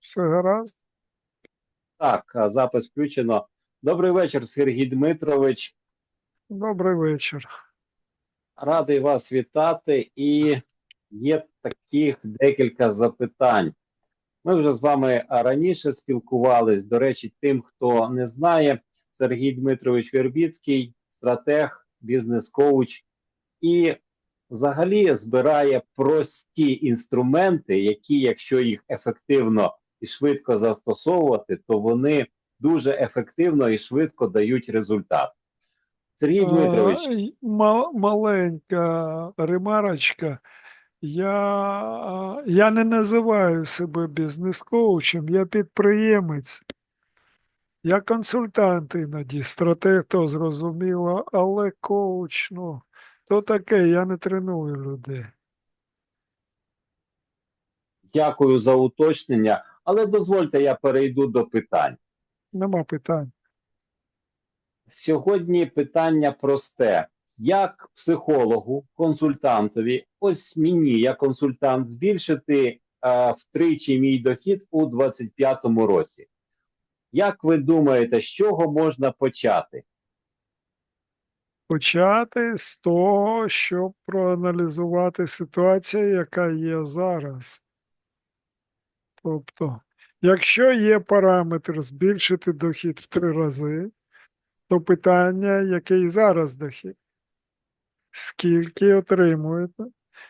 Все гаразд? Так, запис включено. Добрий вечір, Сергій Дмитрович. Добрий вечір. Радий вас вітати. І є таких декілька запитань. Ми вже з вами раніше спілкувались. До речі, тим, хто не знає, Сергій Дмитрович Вербіцький, стратег, бізнес-коуч і взагалі збирає прості інструменти, які, якщо їх ефективно і швидко застосовувати, то вони дуже ефективно і швидко дають результат. Сергій Дмитрович, А, й- ма- маленька ремарочка. Я, я не називаю себе бізнес-коучем, я підприємець. Я консультант іноді, стратег, то зрозуміло, але коуч, ну, то таке, я не треную людей. дякую за уточнення, але дозвольте, я перейду до питань. Нема питань. Сьогодні питання просте: як психологу, консультантові, ось мені, як консультант, збільшити е, втричі мій дохід у 2025 році? Як ви думаєте, з чого можна почати? Почати з того, щоб проаналізувати ситуацію, яка є зараз. Тобто, якщо є параметр збільшити дохід в три рази, то питання, який зараз дохід? Скільки отримуєте,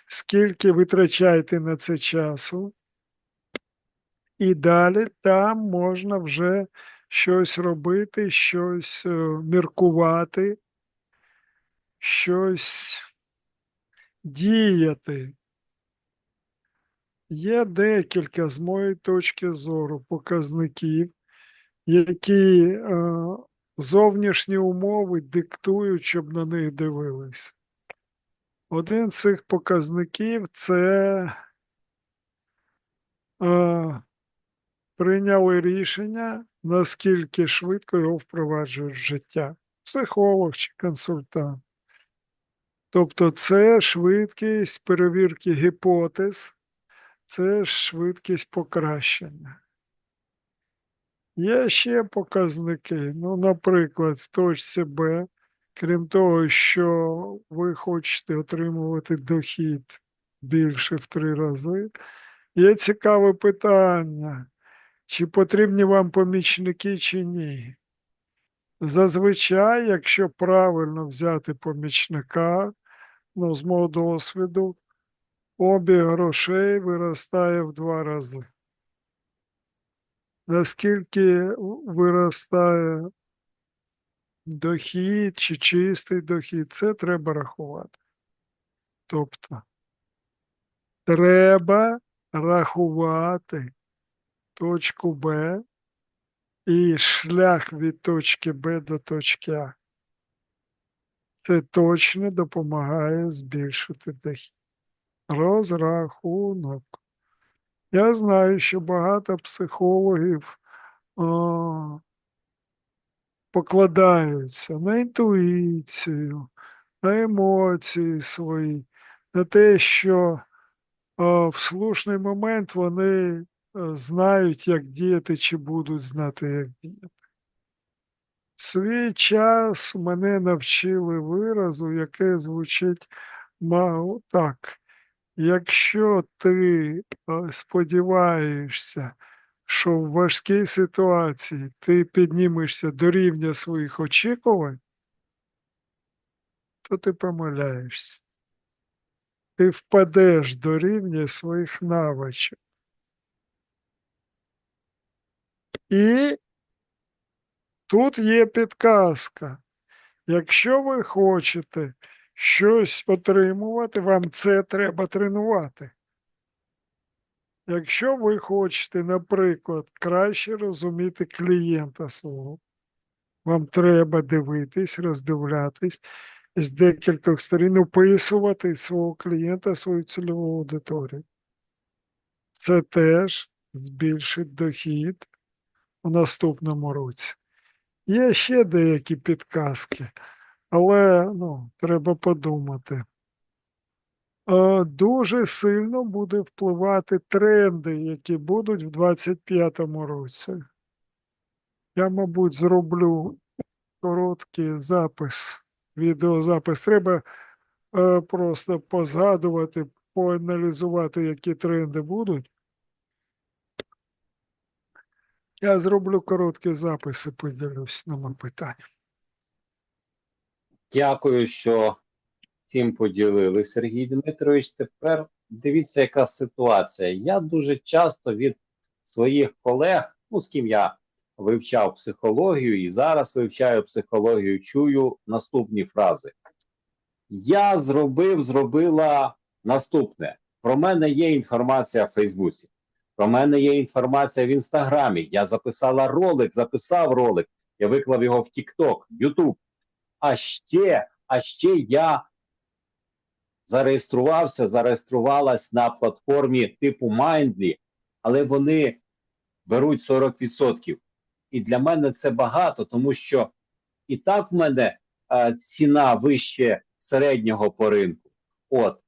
скільки витрачаєте на це часу, і далі там можна вже щось робити, щось е, міркувати, щось діяти. Є декілька, з моєї точки зору, показників, які е, зовнішні умови диктують, щоб на них дивились. Один з цих показників це е, прийняли рішення, наскільки швидко його впроваджують в життя. Психолог чи консультант. Тобто це швидкість перевірки гіпотез, це швидкість покращення. Є ще показники. Ну, наприклад, в точці Б, крім того, що ви хочете отримувати дохід більше в три рази, є цікаве питання, чи потрібні вам помічники, чи ні. Зазвичай, якщо правильно взяти помічника, ну, з мого досвіду, обіг грошей виростає в два рази. Наскільки виростає дохід чи чистий дохід, це треба рахувати. Тобто, треба рахувати точку Б і шлях від точки Б до точки А. Це точно допомагає збільшити дохід. Розрахунок. Я знаю, що багато психологів о, покладаються на інтуїцію, на емоції свої, на те, що о, в слушний момент вони е, знають, як діяти, чи будуть знати, як діяти. Свій час мене навчили виразу, яке звучить так. Якщо ти е, сподіваєшся, що в важкій ситуації ти піднімешся до рівня своїх очікувань, то ти помиляєшся. Ти впадеш до рівня своїх навичок. І тут є підказка. Якщо ви хочете щось отримувати, вам це треба тренувати. Якщо ви хочете, наприклад, краще розуміти клієнта свого, вам треба дивитись, роздивлятись з декількох сторін, описувати свого клієнта, свою цільову аудиторію. Це теж збільшить дохід у наступному році. Є ще деякі підказки, але ну, треба подумати. е, дуже сильно буде впливати тренди, які будуть в 25-му році. Я, мабуть, зроблю короткий запис, відеозапис. Треба е, просто позгадувати, поаналізувати, які тренди будуть. Я зроблю короткі записи, поділюсь ними питання. Дякую, що цим поділили, Сергій Дмитрович. Тепер дивіться, яка ситуація. Я дуже часто від своїх колег, ну з ким я вивчав психологію і зараз вивчаю психологію, чую наступні фрази. Я зробив, зробила наступне. Про мене є інформація в Фейсбуці. Про мене є інформація в Інстаграмі. Я записала ролик, записав ролик, я виклав його в TikTok, YouTube. А ще, а ще я зареєструвався, зареєструвалась на платформі типу Mindly, але вони беруть 40%. І для мене це багато, тому що і так в мене е, ціна вище середнього по ринку. От.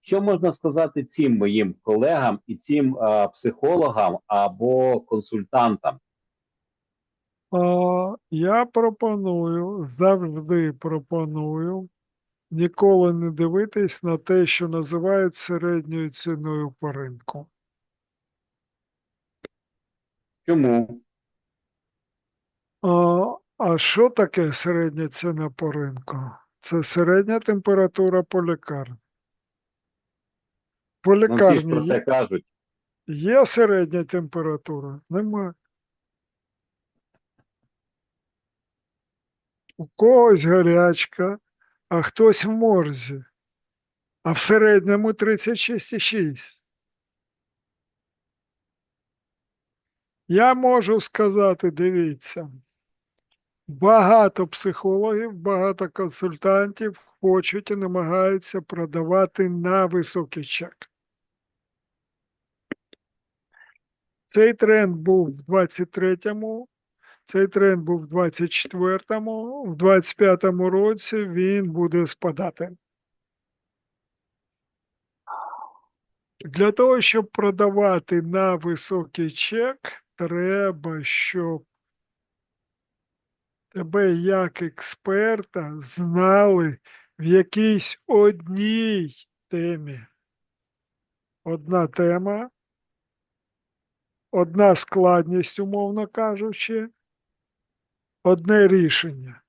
Що можна сказати цим моїм колегам і цим е, психологам або консультантам? А, я пропоную, завжди пропоную ніколи не дивитись на те, що називають середньою ціною по ринку. Чому? А, а що таке середня ціна по ринку? Це середня температура по лікарні. По Ну, всі ж про це кажуть. є середня температура? Нема. У когось гарячка, а хтось в морзі. А в середньому 36,6. Я можу сказати, дивіться, багато психологів, багато консультантів хочуть і намагаються продавати на високий чек. Цей тренд був в 23-му, цей тренд був в 24-му, в 25-му році він буде спадати. Для того, щоб продавати на високий чек, треба, щоб тебе як експерта знали в якійсь одній темі. Одна тема, одна складність, умовно кажучи, одне рішення.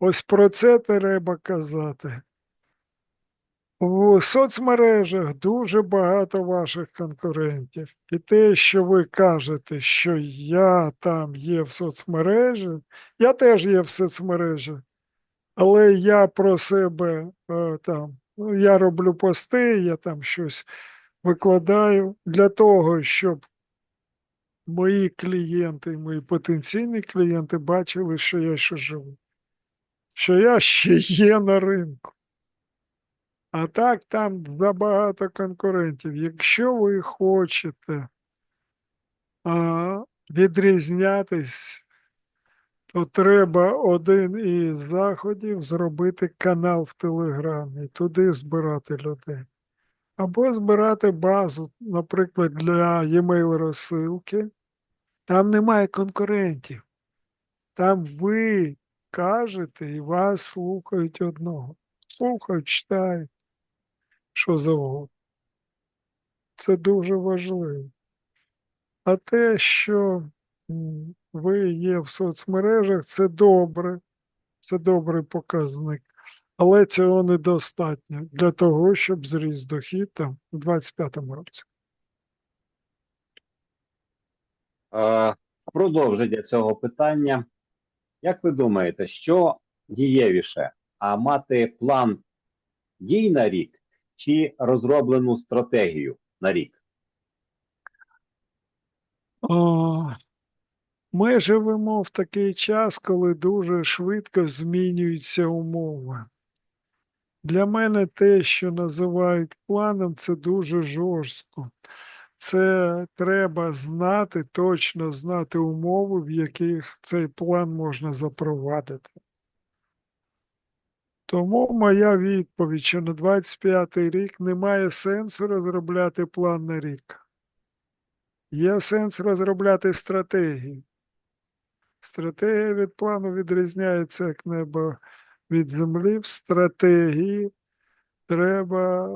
Ось про це треба казати. У соцмережах дуже багато ваших конкурентів. І те, що ви кажете, що я там є в соцмережі, я теж є в соцмережі, але я про себе е, там, ну, я роблю пости, я там щось викладаю для того, щоб мої клієнти, мої потенційні клієнти бачили, що я ще живу, що я ще є на ринку. А так там забагато конкурентів. Якщо ви хочете а, відрізнятись, то треба один із заходів зробити канал в Телеграмі, туди збирати людей. Або збирати базу, наприклад, для e-mail розсилки. Там немає конкурентів. Там ви кажете і вас слухають одного. Слухають, читають що завгодно. Це дуже важливо. А те, що ви є в соцмережах, це добре, це добрий показник. Але цього недостатньо для того, щоб зріс дохід там у 25-му році. Е, Продовження цього питання. Як ви думаєте, що дієвіше? А мати план дій на рік чи розроблену стратегію на рік? Ми живемо в такий час, коли дуже швидко змінюються умови. Для мене те, що називають планом, це дуже жорстко. Це треба знати, точно знати умови, в яких цей план можна запровадити. Тому моя відповідь, що на 25-й рік немає сенсу розробляти план на рік. Є сенс розробляти стратегію. Стратегія від плану відрізняється як небо від землі. В стратегії треба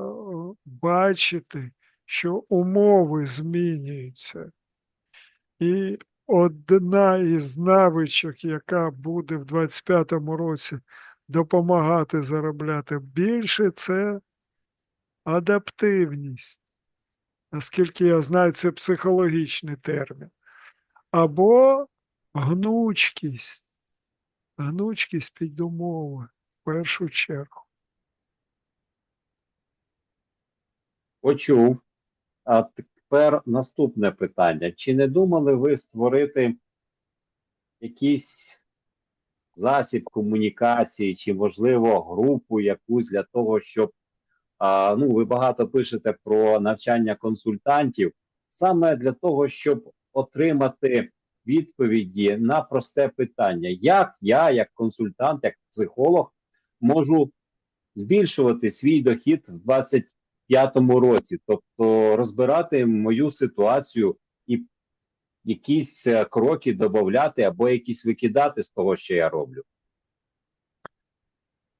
бачити, що умови змінюються. І одна із навичок, яка буде в 25-му році допомагати заробляти більше, це адаптивність. Наскільки я знаю, це психологічний термін. Або гнучкість. Гнучкість під умови в першу чергу. Почув. А тепер наступне питання. Чи не думали ви створити якийсь засіб комунікації, чи, можливо, групу якусь для того, щоб а, ну, ви багато пишете про навчання консультантів, саме для того, щоб отримати відповіді на просте питання, як я, як консультант, як психолог, можу збільшувати свій дохід в 25-му році, тобто розбирати мою ситуацію і якісь е, кроки додати або якісь викидати з того, що я роблю.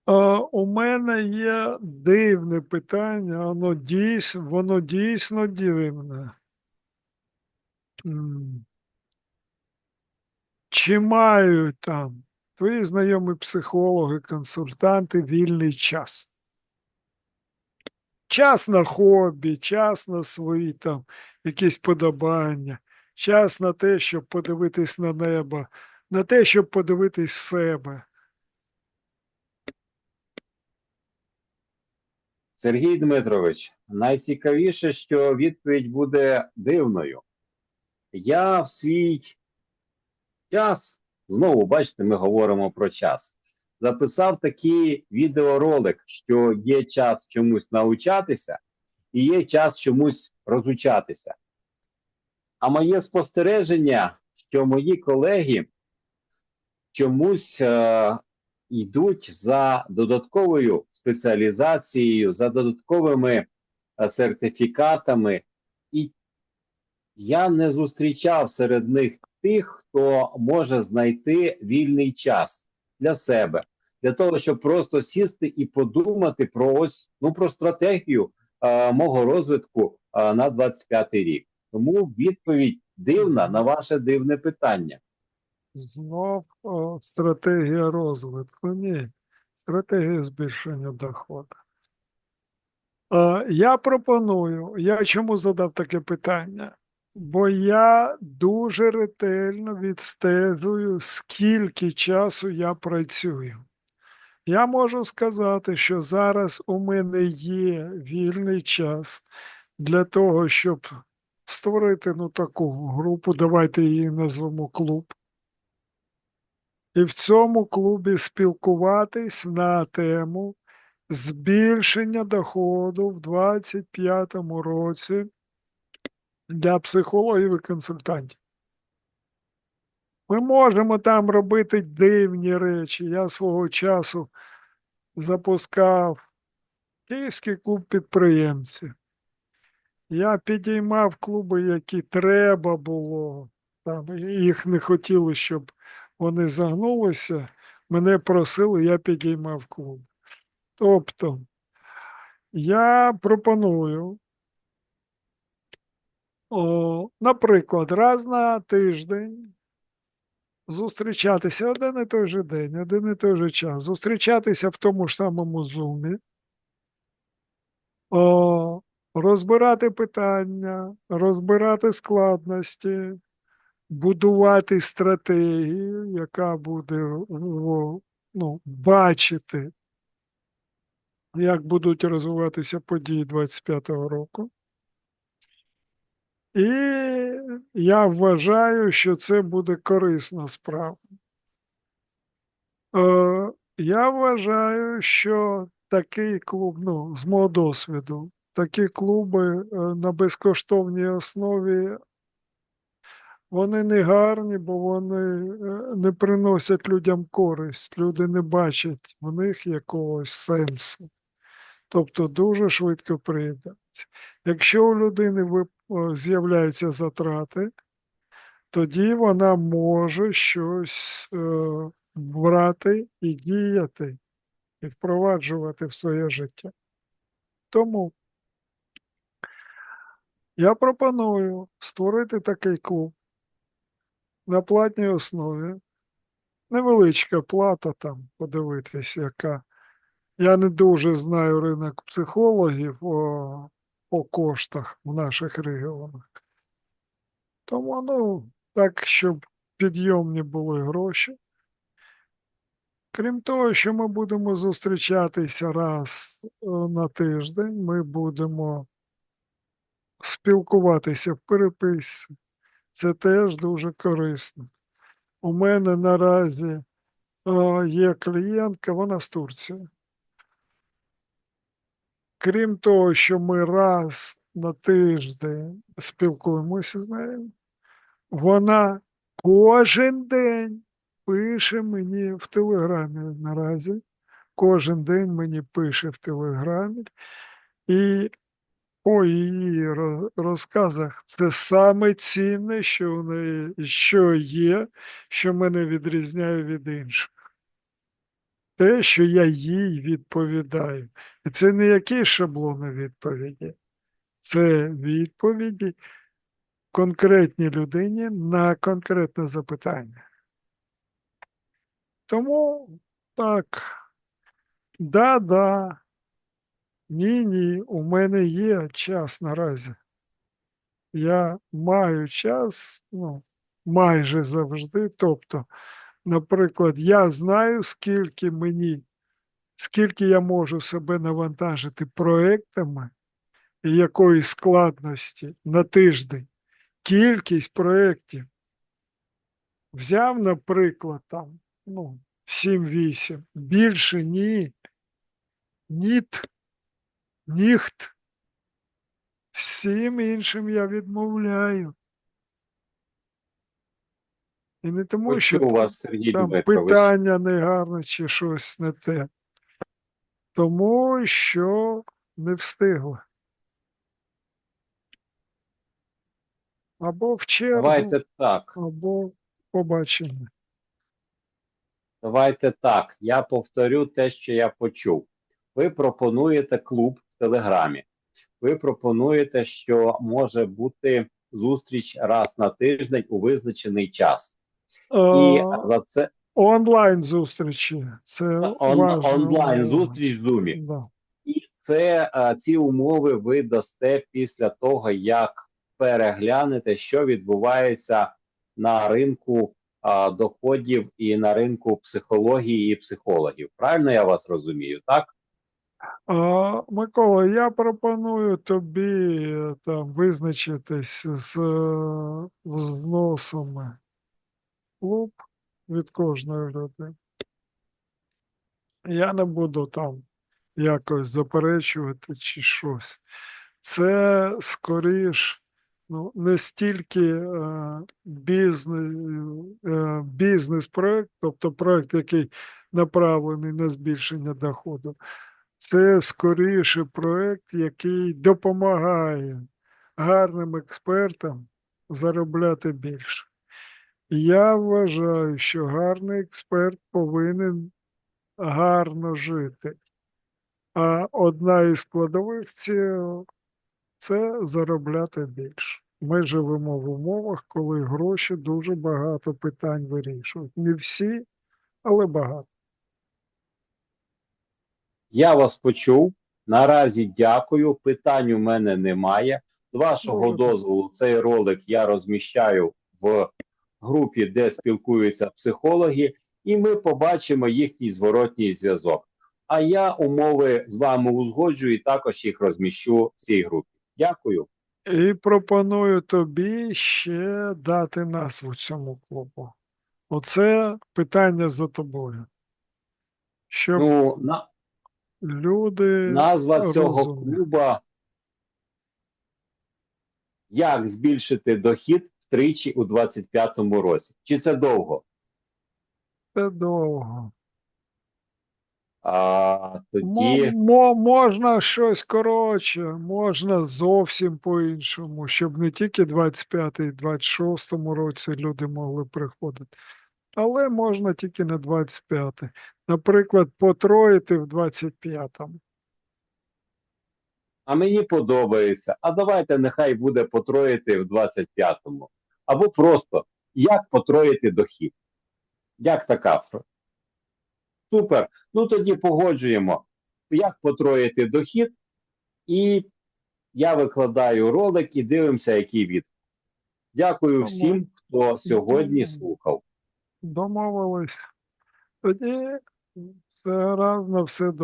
А, у мене є дивне питання, воно дійсно, воно дійсно дивне. Чи мають там твої знайомі психологи, консультанти вільний час? Час на хобі, час на свої там якісь подобання, час на те, щоб подивитись на небо, на те, щоб подивитись в себе. Сергій Дмитрович, найцікавіше, що відповідь буде дивною. Я в свій час, знову бачите, ми говоримо про час. Записав такий відеоролик, що є час чомусь навчатися і є час чомусь розучатися. А моє спостереження, що мої колеги чомусь е, йдуть за додатковою спеціалізацією, за додатковими е, сертифікатами, і я не зустрічав серед них тих, хто може знайти вільний час для себе, для того, щоб просто сісти і подумати про ось ну про стратегію е, мого розвитку е, на 25 рік. Тому відповідь дивна на ваше дивне питання. Знов о, стратегія розвитку. Ні, стратегія збільшення доходу. Е, я пропоную, я чому задав таке питання? Бо я дуже ретельно відстежую, скільки часу я працюю. Я можу сказати, що зараз у мене є вільний час для того, щоб створити ну, таку групу, давайте її назвемо клуб. І в цьому клубі спілкуватись на тему збільшення доходу в 2025 році для психологів і консультантів. Ми можемо там робити дивні речі. Я свого часу запускав Київський клуб підприємців. Я підіймав клуби, які треба було. Там, їх не хотіли, щоб вони загнулися. Мене просили, я підіймав клуб. Тобто, я пропоную, о, наприклад, раз на тиждень зустрічатися. Один і той же день, один і той же час, зустрічатися в тому ж самому зумі, розбирати питання, розбирати складності, будувати стратегію, яка буде ну, бачити, як будуть розвиватися події 25-го року. І я вважаю, що це буде корисна справа. Е, я вважаю, що такий клуб, ну, з мого досвіду, такі клуби е, на безкоштовній основі Вони не гарні, бо вони е, не приносять людям користь. Люди не бачать в них якогось сенсу. Тобто дуже швидко приїдаються. Якщо у людини е, з'являються затрати, тоді вона може щось е, брати і діяти, і впроваджувати в своє життя. Тому я пропоную створити такий клуб на платній основі. Невеличка плата там, подивитись, яка. Я не дуже знаю ринок психологів по коштах в наших регіонах. Тому, ну, так, щоб підйомні були гроші. Крім того, що ми будемо зустрічатися раз е, на тиждень, ми будемо спілкуватися в переписці. Це теж дуже корисно. У мене наразі е, є клієнтка, вона з Турції. Крім того, що ми раз на тиждень спілкуємося з нею, вона кожен день пише мені в Телеграмі наразі. Кожен день мені пише в Телеграмі. І по її розказах це саме цінне, що у неї що є, що мене відрізняє від інших. Те, що я їй відповідаю. І це не якісь шаблони відповіді, це відповіді конкретній людині на конкретне запитання. Тому так, да-да, ні-ні, у мене є час наразі. Я маю час, ну, майже завжди. Тобто, наприклад, я знаю, скільки мені, скільки я можу себе навантажити проектами і якої складності на тиждень. Кількість проєктів. Взяв, наприклад, там, ну, 7-8. Більше ні. Ніт. Ніхт. Всім іншим я відмовляю. І не тому, що Почув вас, Сергій там Дмитрович. питання негарне чи щось не те. Тому що не встигла. Або в чергу, Давайте так. або побачення. Давайте так. Я повторю те, що я почув. Ви пропонуєте клуб в Телеграмі. Ви пропонуєте, що може бути зустріч раз на тиждень у визначений час. І Е, за це онлайн зустрічі. Це он, онлайн зустріч в Zoom. Да. І це ці умови ви дасте після того, як переглянете, що відбувається на ринку а, доходів і на ринку психології і психологів. Правильно я вас розумію, так? А, Микола, я пропоную тобі е, там визначитись з е, взносами клуб від кожної людини. Я не буду там якось заперечувати чи щось. Це скоріш ну, не стільки е, е, бізнес-проект, тобто проект, який направлений на збільшення доходу. Це скоріше проект, який допомагає гарним експертам заробляти більше. Я вважаю, що гарний експерт повинен гарно жити. А одна із складових цього це заробляти більше. Ми живемо в умовах, коли гроші дуже багато питань вирішують. Не всі, але багато. Я вас почув. Наразі дякую. Питань у мене немає. З вашого дозволу, цей ролик я розміщаю в групі, де спілкуються психологи, і ми побачимо їхній зворотній зв'язок. А я умови з вами узгоджую і також їх розміщу в цій групі. Дякую. І пропоную тобі ще дати назву цьому клубу. Оце питання за тобою. Щоб Ну, на, люди назва цього розумні. клуба Як збільшити дохід в втричі у 25-му році. Чи це довго? Це довго. А тоді Мо, мо, можна щось коротше, можна зовсім по-іншому, щоб не тільки 25-й, 26-му році люди могли приходити. Але можна тільки на 25-й. Наприклад, потроїти в 25-му. а мені подобається. А давайте нехай буде потроїти в 25-му. Або просто як потроїти дохід. Як така? Супер. Ну тоді погоджуємо, як потроїти дохід, і я викладаю ролик і дивимося, який від. Дякую всім, хто сьогодні слухав. Домовились. Тоді все гаразд, на все добре.